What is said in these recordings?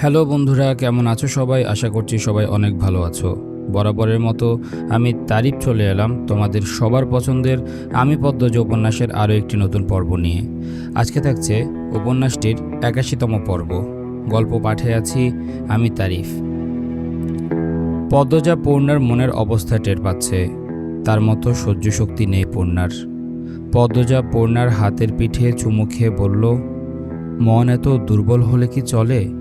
Hello বন্ধুরা, কেমন আছো সবাই? আশা করছি সবাই অনেক ভালো আছো। বরাবরের মতো আমি তারিফ চলে এলাম তোমাদের সবার পছন্দের আমি পদ্মজ উপন্যাসের আরও একটি নতুন পর্ব নিয়ে। আজকে থাকছে উপন্যাসটির একাশিতম পর্ব। গল্প পাঠে আছি আমি তারিফ। পদ্মজা পূর্ণার মনের অবস্থা টের পাচ্ছে। তার মতো সহ্য শক্তি নেই পূর্ণার। পদ্মজা পূর্ণার হাতের পিঠে চুমু খেয়ে বলল, মন এত দুর্বল হলে কি চলে?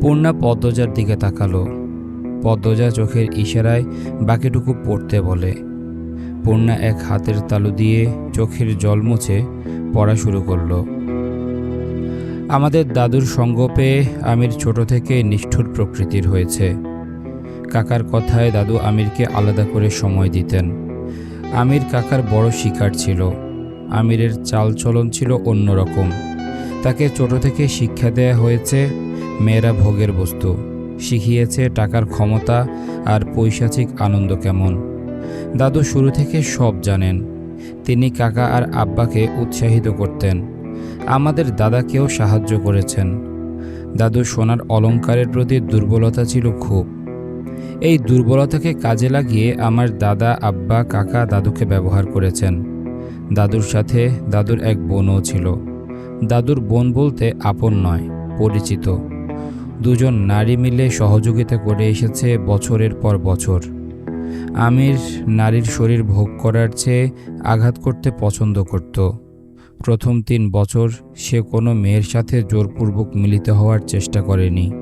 পূর্ণা পদ্মজার দিকে তাকালো। পদ্মজা চোখের ইশারায় বাকিটুকু পড়তে বলে। পূর্ণা এক হাতের তালু দিয়ে চোখের জল মুছে পড়া শুরু করল। আমাদের দাদুর সঙ্গ পেয়ে আমির ছোট থেকে নিষ্ঠুর প্রকৃতির হয়েছে। কাকার কথায় দাদু আমিরকে আলাদা করে সময় দিতেন। আমির কাকার বড় শিকার ছিল। আমিরের চালচলন ছিল অন্যরকম। তাকে ছোট থেকে শিক্ষা দেয়া হয়েছে মেয়েরা ভোগের বস্তু। শিখিয়েছে টাকার ক্ষমতা আর পৈশাচিক আনন্দ কেমন। দাদু শুরু থেকে সব জানেন। তিনি কাকা আর আব্বাকে উৎসাহিত করতেন। আমাদের দাদাকেও সাহায্য করেছেন। দাদু সোনার অলঙ্কারের প্রতি দুর্বলতা ছিল খুব। এই দুর্বলতাকে কাজে লাগিয়ে আমার দাদা, আব্বা, কাকা দাদুকে ব্যবহার করেছেন। দাদুর সাথে দাদুর এক বোনও ছিল। দাদুর বোন বলতে আপন নয়, পরিচিত। দুজন নারী মিলে সহযোগিতা করে এসেছে বছরের পর বছর। আমির নারীর শরীর ভোগ করার চেয়ে আঘাত করতে পছন্দ করত। প্রথম তিন বছর সে কোনো মেয়ের সাথে জোরপূর্বক মিলিত হওয়ার চেষ্টা করেনি।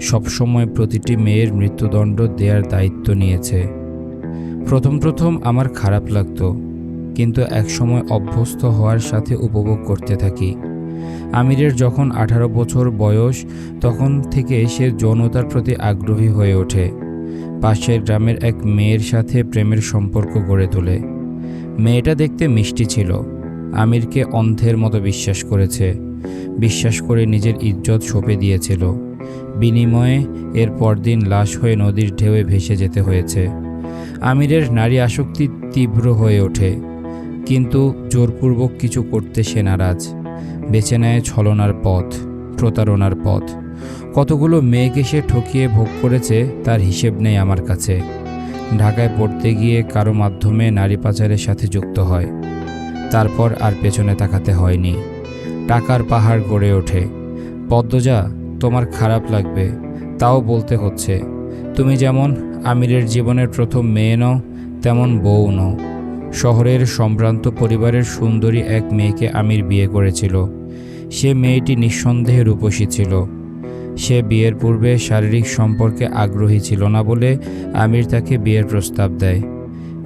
সবসময় প্রতিটি মেয়ের মৃত্যুদণ্ড দেওয়ার দায়িত্ব নিয়েছে। প্রথম প্রথম আমার খারাপ লাগতো, কিন্তু একসময় অভ্যস্ত হওয়ার সাথে উপভোগ করতে থাকি। আমিরের যখন আঠারো বছর বয়স, তখন থেকে সে যৌনতার প্রতি আগ্রহী হয়ে ওঠে। পাশের গ্রামের এক মেয়ের সাথে প্রেমের সম্পর্ক গড়ে তোলে। মেয়েটা দেখতে মিষ্টি ছিল। আমিরকে অন্ধের মতো বিশ্বাস করেছে। বিশ্বাস করে নিজের ইজ্জত সঁপে দিয়েছিল। বিনিময়ে এর পরদিন লাশ হয়ে নদীর ঢেউয়ে ভেসে যেতে হয়েছে। আমিরের নারী আসক্তি তীব্র হয়ে ওঠে। কিন্তু জোরপূর্বক কিছু করতে সে নারাজ। বেছে নেয় ছলনার পথ, প্রতারণার পথ। কতগুলো মেয়েকে সে ঠকিয়ে ভোগ করেছে, তার হিসেব নেই আমার কাছে। ঢাকায় পড়তে গিয়ে কারও মাধ্যমে নারী পাচারের সাথে যুক্ত হয়। তারপর আর পেছনে তাকাতে হয়নি। টাকার পাহাড় গড়ে ওঠে। পদ্মজা, তোমার খারাপ লাগবে, তাও বলতে হচ্ছে। তুমি যেমন আমিরের জীবনের প্রথম মেয়ে নও, তেমন বউ নও। শহরের সম্ভ্রান্ত পরিবারের সুন্দরী এক মেয়েকে আমির বিয়ে করেছিল। সে মেয়েটি নিঃসন্দেহে রূপসী ছিল। সে বিয়ের পূর্বে শারীরিক সম্পর্কে আগ্রহী ছিল না বলে আমির তাকে বিয়ের প্রস্তাব দেয়।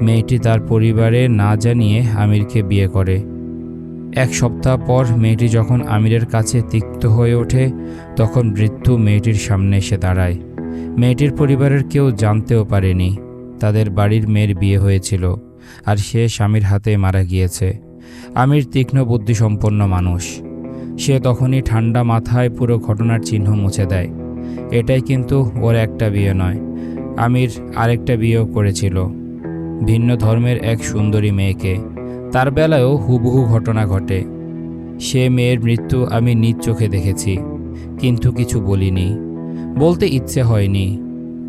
মেয়েটি তার পরিবারে না জানিয়ে আমিরকে বিয়ে করে। এক সপ্তাহ পর মেয়েটি যখন আমিরের কাছে তিক্ত হয়ে ওঠে, তখন মৃত্যু মেয়েটির সামনে এসে দাঁড়ায়। মেয়েটির পরিবারের কেউ জানতেও পারেনি। তাদের বাড়ির মেয়ের বিয়ে হয়েছিল। আর সে স্বামীর হাতে মারা গিয়েছে। আমির তীক্ষ্ণ বুদ্ধিসম্পন্ন মানুষ। সে তখনই ঠান্ডা মাথায় পুরো ঘটনার চিহ্ন মুছে দেয়। এটাই কিন্তু ওর একটা বিয়ে নয়। আমির আরেকটা বিয়েও করেছিল। ভিন্ন ধর্মের এক সুন্দরী মেয়েকে। তার বেলায়ও হুবহু ঘটনা ঘটে। সে মেয়ের মৃত্যু আমি নিজ চোখে দেখেছি, কিন্তু কিছু বলিনি। বলতে ইচ্ছে হয়নি।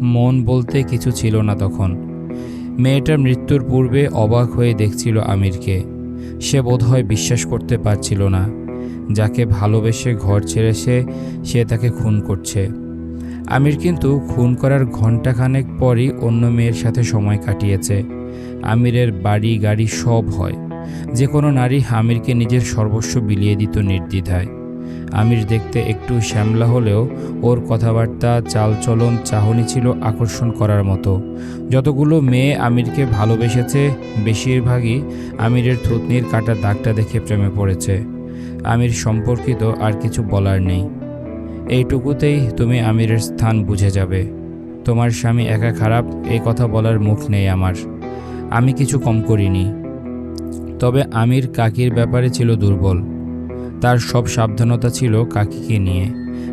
মন বলতে কিছু ছিল না তখন। মেয়েটার মৃত্যুর পূর্বে অবাক হয়ে দেখছিল আমিরকে। সে বোধহয় বিশ্বাস করতে পারছিল না। যাকে ভালোবেসে ঘর ছেড়ে সে সে তাকে খুন করছে। আমির কিন্তু খুন করার ঘণ্টাখানেক পরই অন্য মেয়ের সাথে সময় কাটিয়েছে। আমিরের বাড়ি গাড়ি সব হয়। যে কোনো নারী আমিরকে নিজের সর্বস্ব বিলিয়ে দিত নির্দ্বিধায়। আমির দেখতে একটু শ্যামলা হলেও ওর কথাবার্তা, চালচলন, চাহনি ছিল আকর্ষণ করার মতো। যতগুলো মেয়ে আমিরকে ভালোবেসেছে, বেশিরভাগই আমিরের থুতনির কাটা দাগটা দেখে প্রেমে পড়েছে। আমির সম্পর্কিত আর কিছু বলার নেই। এইটুকুতেই তুমি আমিরের স্থান বুঝে যাবে। তোমার স্বামী একা খারাপ এই কথা বলার মুখ নেই আমার। আমি কিছু কম করিনি। তবে আমির কাকির ব্যাপারে ছিল দুর্বল। তার সব সাবধানতা ছিল কাকিকে নিয়ে।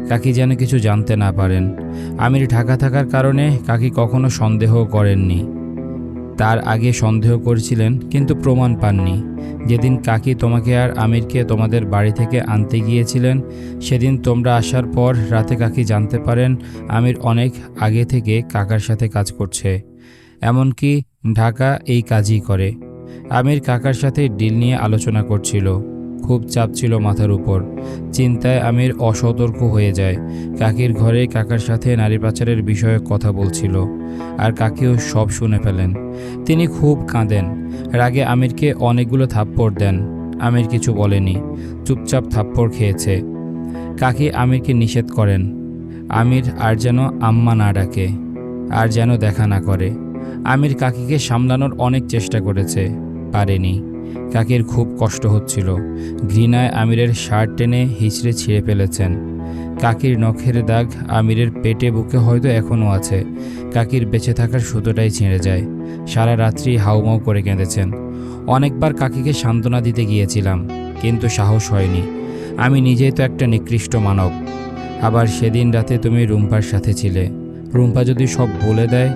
কাকি যেন কিছু জানতে না পারেন। আমির ঢাকা থাকার কারণে কাকি কখনো সন্দেহ করেননি। তার আগে সন্দেহ করছিলেন, কিন্তু প্রমাণ পাননি। যেদিন কাকি তোমাকে আর আমিরকে তোমাদের বাড়ি থেকে আনতে গিয়েছিলেন, সেদিন তোমরা আসার পর রাতে কাকি জানতে পারেন আমির অনেক আগে থেকে কাকার সাথে কাজ করছে। এমনকি ঢাকা এই কাজই করে। আমির কাকার সাথে ডিল নিয়ে আলোচনা করছিল। খুব চাপ ছিল মাথার উপর। চিন্তায় আমির অসতর্ক হয়ে যায়। কাকির ঘরে কাকার সাথে নারী পাচারের বিষয়ে কথা বলছিল আর কাকিও সব শুনে ফেলেন। তিনি খুব কাঁদেন। রাগে আমিরকে অনেকগুলো থাপ্পড় দেন। আমির কিছু বলেনি। চুপচাপ থাপ্পড় খেয়েছে। কাকি আমিরকে নিষেধ করেন। আমির আর যেন আম্মা না ডাকে, আর যেন দেখা না করে। আমির কাকিকে সামলানোর অনেক চেষ্টা করেছে, পারেনি। কাকির খুব কষ্ট হচ্ছিল। ঘৃণায় আমিরের শার্ট টেনে হিচড়ে ছিঁড়ে ফেলেছেন। কাকির নখের দাগ আমিরের পেটে বুকে হয়তো এখনও আছে। কাকির বেঁচে থাকার সুতোটাই ছিঁড়ে যায়। সারা রাত্রি হাউমাউ করে কেঁদেছেন। অনেকবার কাকিকে সান্ত্বনা দিতে গিয়েছিলাম, কিন্তু সাহস হয়নি। আমি নিজেই তো একটা নিকৃষ্ট মানব। আবার সেদিন রাতে তুমি রুম্পার সাথে ছিলে। রুম্পা যদি সব বলে দেয়,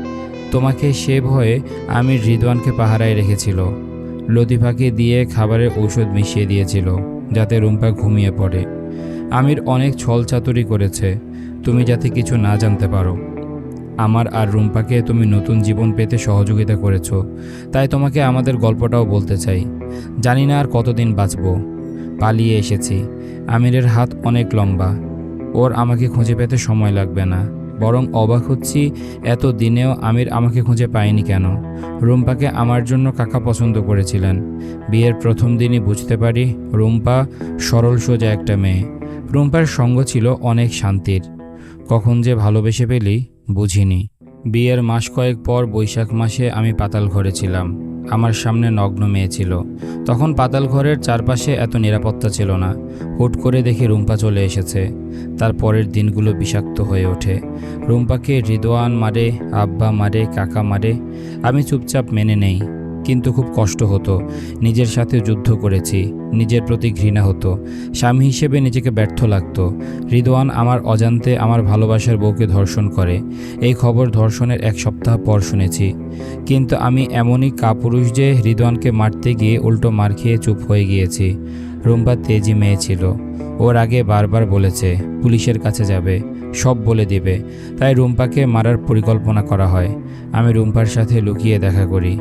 তোমাকে সে ভয়ে আমি রিদওয়ানকে পাহারায় রেখেছিল। লতিফাকে দিয়ে খাবারের ঔষধ মিশিয়ে দিয়েছিল, যাতে রুম্পা ঘুমিয়ে পড়ে। আমির অনেক ছলচাতুরি করেছে, তুমি যাতে কিছু না জানতে পারো। আমার আর রুম্পাকে তুমি নতুন জীবন পেতে সহযোগিতা করেছ, তাই তোমাকে আমাদের গল্পটাও বলতে চাই। জানি না আর কতদিন বাঁচব। পালিয়ে এসেছি। আমিরের হাত অনেক লম্বা। ওর আমাকে খুঁজে পেতে সময় লাগবে না। বরং অবাক হচ্ছি, এত দিনেও আমির আমাকে খুঁজে পায়নি কেন? রুম্পাকে আমার জন্য কাকা পছন্দ করেছিলেন। বিয়ের প্রথম দিনই বুঝতে পারি, রুম্পা সরল সোজা একটা মেয়ে। রুম্পার সঙ্গ ছিল অনেক শান্তির। কখন যে ভালোবেসে পেলি বুঝিনি। বিয়ের মাস কয়েক পর বৈশাখ মাসে আমি পাতাল ঘরে ছিলাম। আমার সামনে নগ্ন মেয়ে ছিল। তখন পাতাল ঘরের চারপাশে এত নিরাপত্তা ছিল না। হুট করে দেখি রুম্পা চলে এসেছে। তার পরের দিনগুলো বিষাক্ত হয়ে ওঠে। রুম্পাকে রিদোয়ান মারে, আব্বা মারে, কাকা মারে। আমি চুপচাপ মেনে নেই। কিন্তু খুব কষ্ট হতো। নিজের সাথে যুদ্ধ করেছি, নিজের প্রতি ঘৃণা হতো। স্বামী হিসেবে নিজেকে ব্যর্থ লাগতো। রিদওয়ান আমার অজান্তে আমার ভালোবাসার বউকে ধর্ষণ করে। এই খবর ধর্ষণের এক সপ্তাহ পর শুনেছি। কিন্তু আমি এমনই কাপুরুষ যে রিদওয়ানকে মারতে গিয়ে উল্টো মার খেয়ে চুপ হয়ে গিয়েছি। রুম্পা তেজি মেয়ে ছিল। ওর আগে বারবার বলেছে, পুলিশের কাছে যাবে। সব বলে দিবে। তাই রুম্পাকে মারার পরিকল্পনা করা হয়। আমি রুম্পার সাথে লুকিয়ে দেখা করি।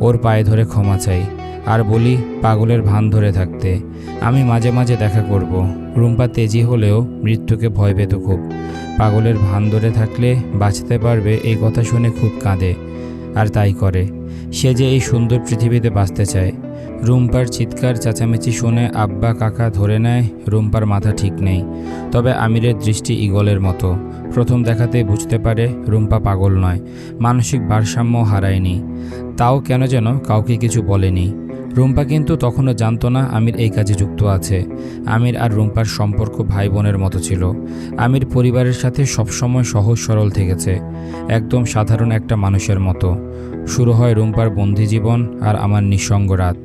ওর পায়ে ধরে ক্ষমা চাই। আর বলি, পাগলের ভান ধরে থাকতে। আমি মাঝে মাঝে দেখা করব। রুম্পা তেজি হলেও মৃত্যুকে ভয় পেত খুব। পাগলের ভান ধরে থাকলে বাঁচতে পারবে এই কথা শুনে খুব কাঁদে। আর তাই করে। সে যে এই সুন্দর পৃথিবীতে বাঁচতে চায় রুম্পার চিৎকার চেঁচামেচি শুনে আব্বা কাকা ধরে নেয়, রুম্পার মাথা ঠিক নেই। তবে আমিরের দৃষ্টি ইগলের মতো। প্রথম দেখাতে বুঝতে পারে রুম্পা পাগল নয়, মানসিক ভারসাম্য হারায়নি। তাও কেন যেন কাউকে কিছু বলেনি। রুম্পা কিন্তু তখনও জানতো না আমির এই কাজে যুক্ত আছে। আমির আর রুম্পার সম্পর্ক ভাই বোনের মতো ছিল। আমির পরিবারের সাথে সবসময় সহজ সরল থেকেছে। একদম সাধারণ একটা মানুষের মতো। শুরু হয় রুম্পার বন্দি জীবন আর আমার নিঃসঙ্গ রাত।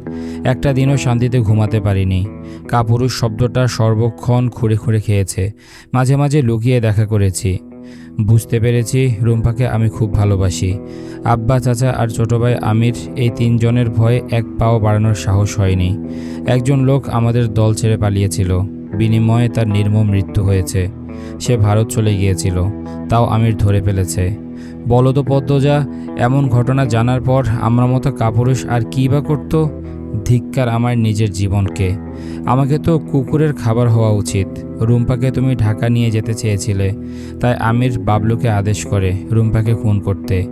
একটা দিনও শান্তিতে ঘুমাতে পারিনি। কাপুরুষ শব্দটা সর্বক্ষণ খুঁড়ে খুঁড়ে খেয়েছে। মাঝে মাঝে লুকিয়ে দেখা করেছি। বুঝতে পেরেছি, রুম্পাকে আমি খুব ভালোবাসি। আব্বা, চাচা আর ছোটো ভাই আমির, এই তিনজনের ভয়ে এক পাও বাড়ানোর সাহস হয়নি। একজন লোক আমাদের দল ছেড়ে পালিয়েছিল। বিনিময়ে তার নির্মম মৃত্যু হয়েছে। সে ভারত চলে গিয়েছিল। তাও আমির ধরে ফেলেছে। বলদ পদ্মজা, এমন ঘটনা জানার পর আমরা মতো কাপুরুষ আর কী বা করতো? ধিক্কার আমার নিজের জীবনকে। আমাকে তো কুকুরের খাবার হওয়া উচিত। রুম্পাকে তুমি ঢাকা নিয়ে যেতে চেয়েছিলে, তাই আমির বাবলুকে আদেশ করে রুম্পাকে খুন করতে।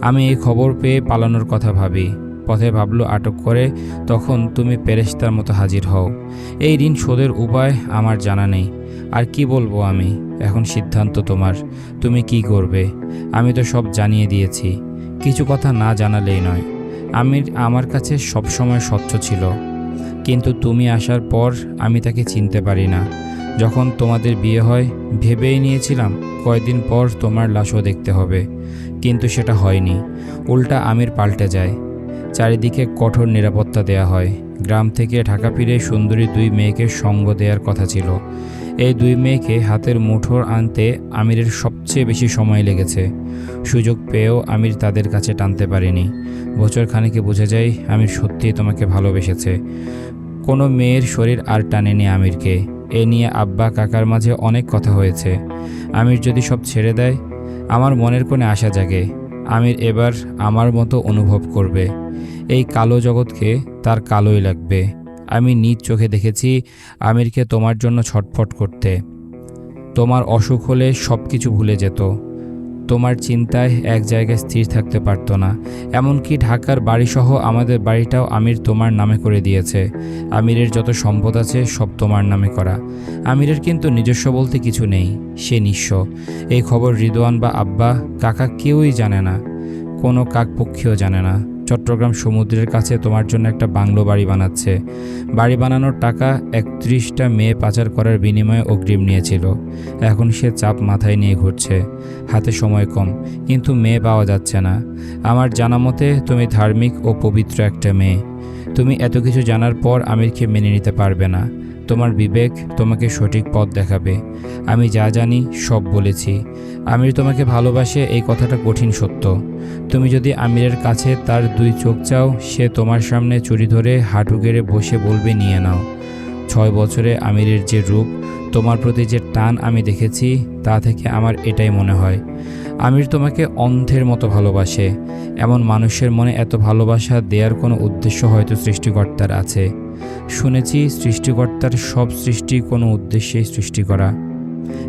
আমি এই খবর পেয়ে পালানোর কথা ভাবি। পথে বাবলু আটক করে তখন তুমি পেরেস্তার মতো হাজির হও। এই ঋণ শোধের উপায় আমার জানা নেই। আর কি বলব আমি? এখন সিদ্ধান্ত তোমার। তুমি কি করবে? আমি তো সব জানিয়ে দিয়েছি। কিছু কথা না জানালেই নয়। আমির আমার কাছে সবসময় স্বচ্ছ ছিল। কিন্তু তুমি আসার পর আমি তাকে চিনতে পারি না। যখন তোমাদের বিয়ে হয়, ভেবেই নিয়েছিলাম কয়েকদিন পর তোমার লাশও দেখতে হবে। কিন্তু সেটা হয়নি। উল্টা আমির পাল্টে যায়। চারিদিকে কঠোর নিরাপত্তা দেয়া হয়। গ্রাম থেকে ঢাকা ফিরে সুন্দরী দুই মেয়েকে সঙ্গ দেওয়ার কথা ছিল। এই দুই মেয়েকে হাতের মুঠোর আনতে আমিরের সবচেয়ে বেশি সময় লেগেছে। সুযোগ পেয়েও আমির তাদের কাছে টানতে পারেনি। বছর খানিকে বুঝে যায়, আমির সত্যিই তোমাকে ভালোবেসেছে। কোনো মেয়ের শরীর আর টানেনি আমিরকে। এ নিয়ে আব্বা কাকার মাঝে অনেক কথা হয়েছে। আমির যদি সব ছেড়ে দেয়, আমার মনের কোণে আশা জাগে। আমির এবার আমার মতো অনুভব করবে। এই কালো জগৎকে তার কালোই লাগবে। আমি নিজ চোখে দেখেছি আমিরকে তোমার জন্য ছটফট করতে। তোমার অসুখ হলে সব কিছু ভুলে যেত। তোমার চিন্তায় এক জায়গায় স্থির থাকতে পারত না। এমনকি ঢাকার বাড়িসহ আমাদের বাড়িটাও আমির তোমার নামে করে দিয়েছে। আমিরের যত সম্পদ আছে সব তোমার নামে করা। আমিরের কিন্তু নিজস্ব বলতে কিছু নেই, সে নিঃস্ব। এই খবর রিদোয়ান বা আব্বা কাকা কেউই জানে না, কোনো কাকপক্ষীও জানে না। চট্টগ্রাম সমুদ্রের কাছে তোমার জন্য একটা বাংলো বাড়ি বানাচ্ছে। বাড়ি বানানোর টাকা একত্রিশটা মেয়ে পাচার করার বিনিময়ে অগ্রিম নিয়েছিল। এখন সে চাপ মাথায় নিয়ে ঘুরছে। হাতে সময় কম, কিন্তু মেয়ে পাওয়া যাচ্ছে না। আমার জানা মতে তুমি ধার্মিক ও পবিত্র একটা মেয়ে। তুমি এত কিছু জানার পর আমিরকে মেনে নিতে পারবে না। তোমার বিবেক তোমাকে সঠিক পথ দেখাবে। আমি যা জানি, সব বলেছি। আমির তোমাকে ভালোবাসে, এই কথাটা কঠিন সত্য। তুমি যদি আমিরের কাছে তার দুই চোখ চাও, সে তোমার সামনে চুরি ধরে হাঁটু গেড়ে বসে বলবে, নিয়ে নাও। ছয় বছরে আমিরের যে রূপ, তোমার প্রতি যে টান আমি দেখেছি, তা থেকে আমার এটাই মনে হয়। আমির তোমাকে অন্ধের মতো ভালোবাসে। এমন মানুষের মনে এত ভালোবাসা দেওয়ার কোনো উদ্দেশ্য হয়তো সৃষ্টিকর্তার আছে। শুনেছি সৃষ্টিকর্তার সব সৃষ্টি কোনো উদ্দেশ্যেই সৃষ্টি করা।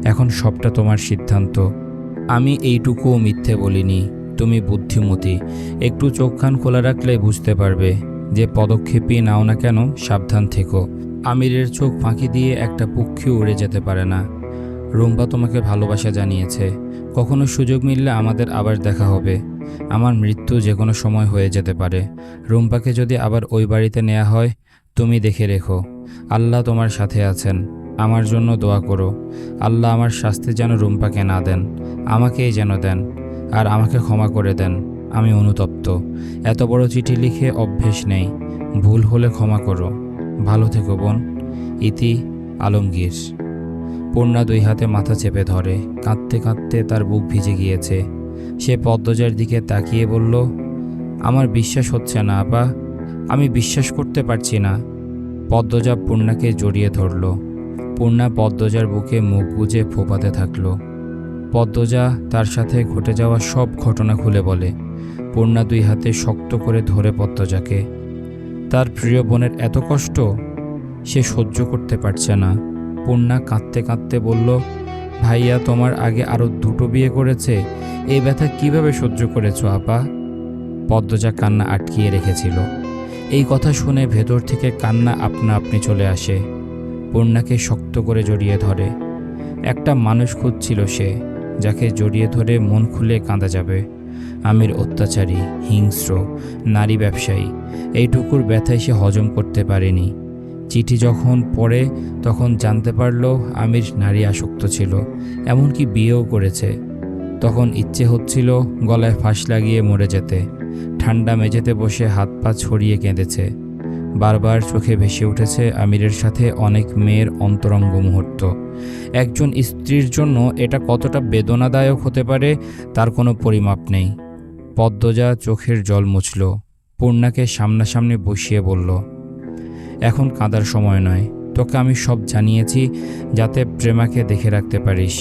এখন সবটা তোমার সিদ্ধান্ত। আমি এইটুকুও মিথ্যে বলিনি। তুমি বুদ্ধিমতী। একটু চোখ কান খোলা রাখলে বুঝতে পারবে যে পদক্ষেপই নাও না কেন, সাবধান থেকো। আমিরের চোখ ফাঁকি দিয়ে একটা পক্ষী উড়ে যেতে পারে না। রুম্বা তোমাকে ভালোবাসা জানিয়েছে। কখনো সুযোগ মিললে আমাদের আবার দেখা হবে। আমার মৃত্যু যে কোনো সময় হয়ে যেতে পারে। রুম্পাকে যদি আবার ওই বাড়িতে নেওয়া হয় তুমি দেখে রেখো, আল্লাহ তোমার সাথে আছেন, আমার জন্য দোয়া করো। আল্লাহ আমার শাস্তি যেন রুম্পাকে না দেন, আমাকেই যেন দেন, আর আমাকে ক্ষমা করে দেন, আমি অনুতপ্ত। এত বড় চিঠি লিখে অভ্যেস নেই, ভুল হলে ক্ষমা করো। ভালো থেকো বোন, ইতি আলমগীর। পূর্ণা দুই হাতে মাথা চেপে ধরে, কাঁদতে কাঁদতে তার বুক ভিজে গিয়েছে। সে পদ্মজার দিকে তাকিয়ে বলল, আমার বিশ্বাস হচ্ছে না, আপা। আমি বিশ্বাস করতে পারছি না। পদ্মজা পূর্ণাকে জড়িয়ে ধরল। পূর্ণা পদ্মজার বুকে মুখ গুজে ফোপাতে থাকল। পদ্মজা তার সাথে ঘটে যাওয়া সব ঘটনা খুলে বলে, পূর্ণা দুই হাতে শক্ত করে ধরে পদ্মজাকে। তার প্রিয় বোনের এত কষ্ট? সে সহ্য করতে পারছে না। পূর্ণা কাঁদতে কাঁদতে বলল, ভাইয়া, তোমার আগে আরও দুটো বিয়ে করেছে। এই ব্যথা কীভাবে সহ্য করেছ, আপা? পদ্মজা কান্না আটকিয়ে রেখেছিল। এই কথা শুনে ভেতর থেকে কান্না আপনা আপনি চলে আসে। পূর্ণাকে শক্ত করে জড়িয়ে ধরে। একটা মানুষ খুঁজছিল সে, যাকে জড়িয়ে ধরে মন খুলে কাঁদা যাবে। আমির অত্যাচারী, হিংস্র, নারী ব্যবসায়ী এইটুকুর ব্যথায় সে হজম করতে পারেনি। চিঠি যখন পড়ে, তখন জানতে পারল আমির নারী আসক্ত ছিল, এমনকি বিয়েও করেছে। তখন ইচ্ছে হচ্ছিল গলায় ফাঁস লাগিয়ে মরে যেতে। ঠান্ডা মেঝেতে বসে হাত পা ছড়িয়ে কেঁদেছে। বারবার চোখে ভেসে উঠেছে আমিরের সাথে অনেক মেয়ের অন্তরঙ্গ মুহূর্ত। একজন স্ত্রীর জন্য এটা কতটা বেদনাদায়ক হতে পারে তার কোনো পরিমাপ নেই। পদ্মজা চোখের জল মুছল। পূর্ণাকে সামনাসামনি বসিয়ে বলল, এখন কাঁদার সময় নয়। তোকে আমি সব জানিয়েছি যাতে প্রেমাকে দেখে রাখতে পারিস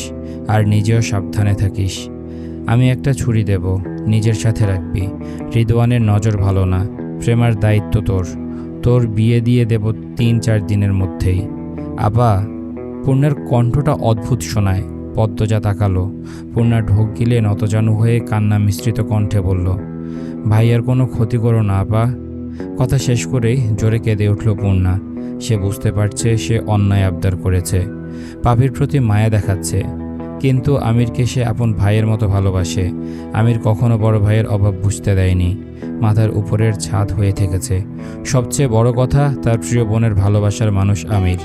আর নিজেও সাবধানে থাকিস। আমি একটা ছুরি দেব, নিজের সাথে রাখবি। রিদওয়ানের নজর ভালো না, প্রেমার দায়িত্ব তোর। তোর বিয়ে দিয়ে দেব তিন চার দিনের মধ্যেই। আবা, পূর্ণার কণ্ঠটা অদ্ভুত শোনায় পদ্মজা তাকালো। পূর্ণা ঢোক গিলে নতজানু হয়ে কান্না মিশ্রিত কণ্ঠে বলল ভাইয়ার কোনো ক্ষতি করো না আপা কথা শেষ করেই জোরে কেঁদে উঠল পূর্ণা। সে বুঝতে পারছে সে অন্যায় আবদার করেছে। পাপির প্রতি মায়া দেখাচ্ছে। কিন্তু আমিরকে সে আপন ভাইয়ের মতো ভালোবাসে। আমির কখনো বড় ভাইয়ের অভাব বুঝতে দেয়নি। মাথার উপরের ছাদ হয়ে থেকেছে। সবচেয়ে বড় কথা, তার প্রিয় বোনের ভালোবাসার মানুষ আমির।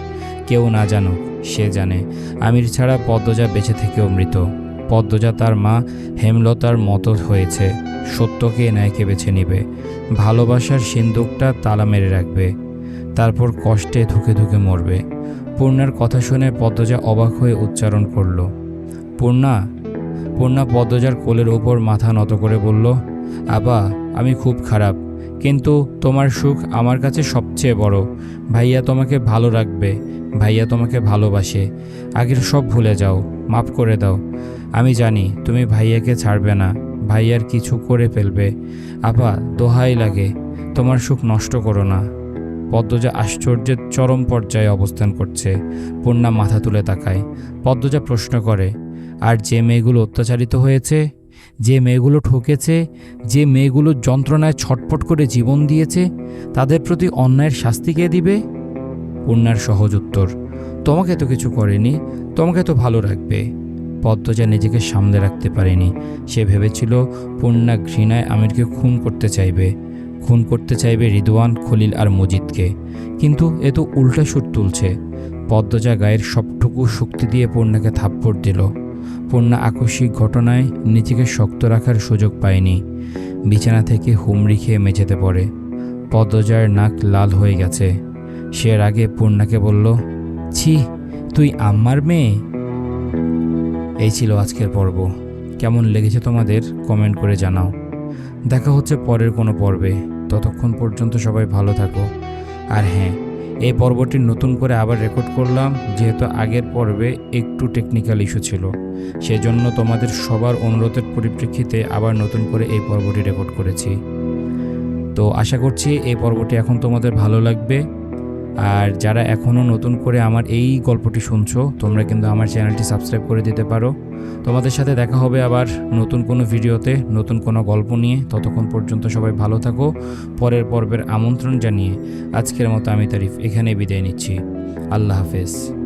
কেউ না জানুক, সে জানে। আমির ছাড়া পদ্মজা বেঁচে থেকেও মৃত। পদ্মজা তার মা, হেমলতার মতো হয়েছে। সত্যকে ন্যায়কে বেছে নিবে। ভালোবাসার সিন্দুকটা তালা মেরে রাখবে। তারপর কষ্টে ধুকে ধুকে মরবে। পূর্ণার কথা শুনে পদ্মজা অবাক হয়ে উচ্চারণ করল পূর্ণা পূর্ণা পদ্মজার কোলের ওপর মাথা নত করে বলল, আবা, আমি খুব খারাপ, কিন্তু তোমার সুখ আমার কাছে সবচেয়ে বড়। ভাইয়া তোমাকে ভালো রাখবে, ভাইয়া তোমাকে ভালোবাসে। আগের সব ভুলে যাও, মাফ করে দাও। আমি জানি তুমি ভাইয়াকে ছাড়বে না, ভাইয়ার কিছু করে ফেলবে। আপা দোহাই লাগে, তোমার সুখ নষ্ট করো না। পদ্মজা আশ্চর্যের চরম পর্যায়ে অবস্থান করছে। পূর্ণা মাথা তুলে তাকায়। পদ্মজা প্রশ্ন করে আর যে মেয়েগুলো অত্যাচারিত হয়েছে, যে মেয়েগুলো ঠকেছে, যে মেয়েগুলো যন্ত্রণায় ছটফট করে জীবন দিয়েছে, তাদের প্রতি অন্যায়ের শাস্তি কে দিবে? পূর্ণার সহজ উত্তর, তোমাকে তো কিছু করেনি, তোমাকে তো ভালো রাখবে। পদ্মজা নিজেকে সামলে রাখতে পারেনি, সে ভেবেছিল পূর্ণা ঘৃণায় আমিরকে খুন করতে চাইবে। খুন করতে চাইবে রিদওয়ান, খলিল আর মজিদকে। কিন্তু এ তো উল্টা সুর তুলছে। পদ্মজা গায়ের সবটুকু শক্তি দিয়ে পূর্ণাকে থাপ্পড় দিল। পূর্ণা আকস্মিক ঘটনায় নিজেকে শক্ত রাখার সুযোগ পায়নি। বিছানা থেকে হুমড়ি খেয়ে মেঝেতে পড়ে। পদ্মজার নাক লাল হয়ে গেছে। সে আগে পূর্ণাকে বলল, ছি, তুই আম্মার মেয়ে? এই ছিল আজকের পর্ব। কেমন লেগেছে তোমাদের কমেন্ট করে জানাও। দেখা হচ্ছে পরের কোনো পর্বে। ততক্ষণ পর্যন্ত সবাই ভালো থাকো। আর হ্যাঁ এই পর্বটি নতুন করে আবার রেকর্ড করলাম, যেহেতু আগের পর্বে একটু টেকনিক্যাল ইস্যু ছিল। সেজন্য তোমাদের সবার অনুরোধের পরিপ্রেক্ষিতে আবার নতুন করে এই পর্বটি রেকর্ড করেছি। তো আশা করছি এই পর্বটি এখন তোমাদের ভালো লাগবে। আর যারা এখনও নতুন করে আমার এই গল্পটি শুনছো, তোমরা কিন্তু আমার চ্যানেলটি সাবস্ক্রাইব করে দিতে পারো। তোমাদের সাথে দেখা হবে আবার নতুন কোনো ভিডিওতে, নতুন কোনো গল্প নিয়ে। ততক্ষণ পর্যন্ত সবাই ভালো থাকো। পরের পর্বের আমন্ত্রণ জানিয়ে আজকের মতো আমি তারিফ এখানে বিদায় নিচ্ছি। আল্লাহ হাফেজ।